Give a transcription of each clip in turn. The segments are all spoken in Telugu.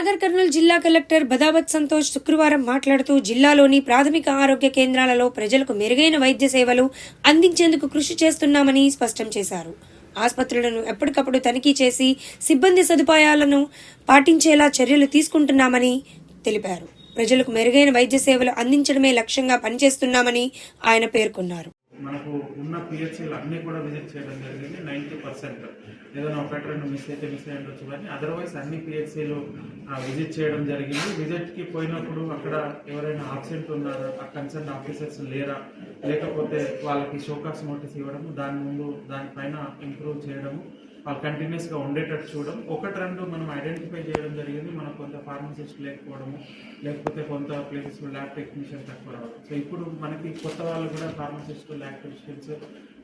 నాగర్ కర్నూలు జిల్లా కలెక్టర్ బదావత్ సంతోష్ శుక్రవారం మాట్లాడుతూ జిల్లాలోని ప్రాథమిక ఆరోగ్య కేంద్రాలలో ప్రజలకు మెరుగైన వైద్య సేవలు అందించేందుకు కృషి చేస్తున్నామని స్పష్టం చేశారు. ఆసుపత్రులను ఎప్పటికప్పుడు తనిఖీ చేసి సిబ్బంది సదుపాయాలను పాటించేలా చర్యలు తీసుకుంటున్నామని తెలిపారు. ప్రజలకు మెరుగైన వైద్య సేవలు అందించడమే లక్ష్యంగా పనిచేస్తున్నామని ఆయన పేర్కొన్నారు. మనకు ఉన్న పిహెచ్సీలు అన్నీ కూడా విజిట్ చేయడం జరిగింది నైంటీ పర్సెంట్ ఏదైనా ఒకటి రెండు మిస్ అయితే మిస్ అయి ఉండొచ్చు కానీ అదర్వైజ్ అన్ని పిహెచ్సీలు విజిట్ చేయడం జరిగింది. విజిట్కి పోయినప్పుడు అక్కడ ఎవరైనా ఆబ్సెంట్ ఉన్నారా ఆ కన్సర్న్ ఆఫీసర్స్ లేరా లేకపోతే వాళ్ళకి షోకాస్ నోటీస్ ఇవ్వడం దాని ముందు దానిపైన ఇంప్రూవ్ చేయడము వాళ్ళు కంటిన్యూస్గా ఉండేటట్టు చూడడం. ఒకటి రెండు మనం ఐడెంటిఫై చేయడం జరిగింది. మనకు కొంత ఫార్మసిస్ట్ లేకపోవడము లేకపోతే కొంత ప్లేసెస్ ల్యాబ్ టెక్నీషియన్ తక్కువ రావడం. సో ఇప్పుడు మనకి కొత్త వాళ్ళు కూడా ఫార్మసిస్ట్ ల్యాబ్ టెక్నీషియన్స్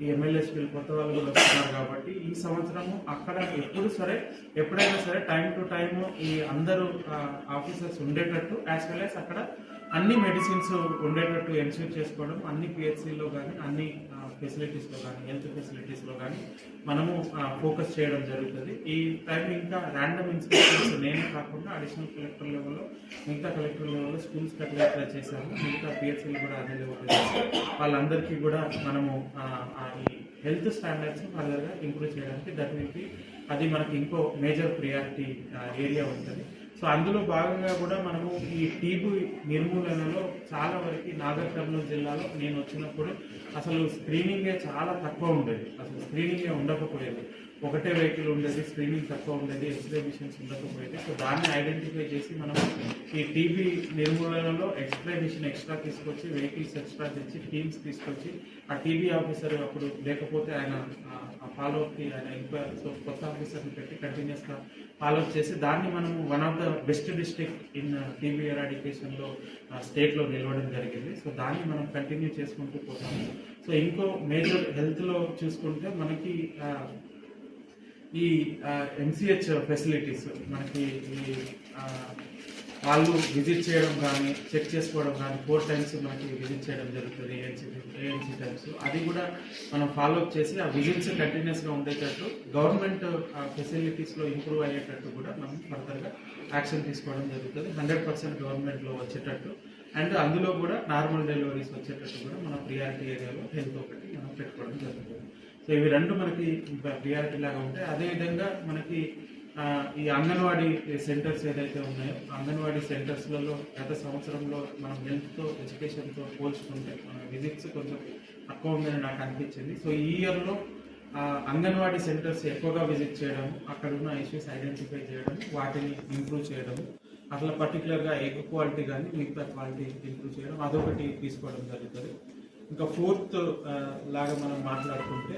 ఈ ఎమ్మెల్యేస్పీలు కొత్త వాళ్ళు కూడా వస్తున్నారు కాబట్టి ఈ సంవత్సరము అక్కడ ఎప్పుడు సరే ఎప్పుడైనా సరే టైం టు టైము ఈ అందరూ ఆఫీసర్స్ ఉండేటట్టు యాజ్ వెల్ యాజ్ అక్కడ అన్ని మెడిసిన్స్ ఉండేటట్టు ఎన్ష్యూర్ చేసుకోవడం అన్ని పిహెచ్సిలో కానీ అన్ని ఫెసిలిటీస్లో కానీ హెల్త్ ఫెసిలిటీస్లో కానీ మనము ఫోకస్ చేయడం జరుగుతుంది. ఈ టైం ఇంకా ర్యాండమ్ ఇన్స్పెక్షన్స్ నేనే కాకుండా అడిషనల్ కలెక్టర్ లెవెల్లో మిగతా కలెక్టర్ లెవెల్లో స్కూల్స్ అట్లా చేశాము మిగతా పిహెచ్సీలు కూడా అదే లెవెల్లో వాళ్ళందరికీ కూడా మనము ఆ, ఈ హెల్త్ స్టాండర్డ్స్ ఫర్దర్గా ఇంప్రూవ్ చేయడానికి దట్ విల్ బి అది మనకి ఇంకో మేజర్ ప్రియారిటీ ఏరియా ఉంటుంది. సో అందులో భాగంగా కూడా మనము ఈ టీబు నిర్మూలనలో చాలా వరకు నాగర్ కర్నూలు జిల్లాలో నేను వచ్చినప్పుడు అసలు స్క్రీనింగే చాలా తక్కువ ఉండేది. అసలు స్క్రీనింగే ఉండకపోయేది. ఒకటే వెహికల్ ఉండేది స్క్రీనింగ్ తక్కువ ఉండేది ఎక్స్రే మిషన్స్ ఉండకపోయేది. సో దాన్ని ఐడెంటిఫై చేసి మనం ఈ టీబీ నిర్మూలనలో ఎక్స్రే మిషన్ ఎక్స్ట్రా తీసుకొచ్చి వెహికల్స్ ఎక్స్ట్రా తెచ్చి టీమ్స్ తీసుకొచ్చి ఆ టీబీ ఆఫీసర్ అప్పుడు లేకపోతే ఆయన ఫాలోఅప్కి ఆయన ఎంక్వైర్ సో కొత్త ఆఫీసర్ని పెట్టి కంటిన్యూస్గా ఫాలోఅప్ చేసి దాన్ని మనము one of the best district in TB ఎరాడికేషన్లో స్టేట్లో నిలవడం జరిగింది. సో దాన్ని మనం కంటిన్యూ చేసుకుంటూ పోతాము. సో ఇంకో మేజర్ హెల్త్లో చూసుకుంటే మనకి ఈ ఎంసీహెచ్ ఫెసిలిటీస్ మనకి ఈ వాళ్ళు విజిట్ చేయడం కానీ చెక్ చేసుకోవడం కానీ ఫోర్ టైమ్స్ మనకి విజిట్ చేయడం జరుగుతుంది ఏఎన్సీ ఏఎన్సీ టైమ్స్ అది కూడా మనం ఫాలో అప్ చేసి ఆ విజిట్స్ కంటిన్యూస్గా ఉండేటట్టు గవర్నమెంట్ ఫెసిలిటీస్లో ఇంప్రూవ్ అయ్యేటట్టు కూడా మనం ఫర్దర్గా యాక్షన్ తీసుకోవడం జరుగుతుంది. హండ్రెడ్ పర్సెంట్ గవర్నమెంట్లో వచ్చేటట్టు. అండ్ అందులో కూడా నార్మల్ డెలివరీస్ వచ్చేటట్టు కూడా మనం ప్రియారిటీ ఏరియాలో హెల్త్ ఒకటి మనం పెట్టుకోవడం సో ఇవి రెండు మనకి ప్రియారిటీ లాగా ఉంటాయి. అదేవిధంగా మనకి ఈ అంగన్వాడీ సెంటర్స్ ఏదైతే ఉన్నాయో అంగన్వాడీ సెంటర్స్లలో గత సంవత్సరంలో మనం హెల్త్తో ఎడ్యుకేషన్తో పోల్చుకుంటే మన విజిట్స్ కొంచెం తక్కువ ఉందని నాకు అనిపించింది. సో ఈ ఇయర్లో అంగన్వాడీ సెంటర్స్ ఎక్కువగా విజిట్ చేయడం అక్కడ ఉన్న ఇష్యూస్ ఐడెంటిఫై చేయడం వాటిని ఇంప్రూవ్ చేయడం అట్లా పర్టికులర్గా ఎగ్ క్వాలిటీ కానీ మిగతా క్వాలిటీ ఇంప్రూవ్ చేయడం అదొకటి తీసుకోవడం జరుగుతుంది. ఇంకా ఫోర్త్ లాగా మనం మాట్లాడుకుంటే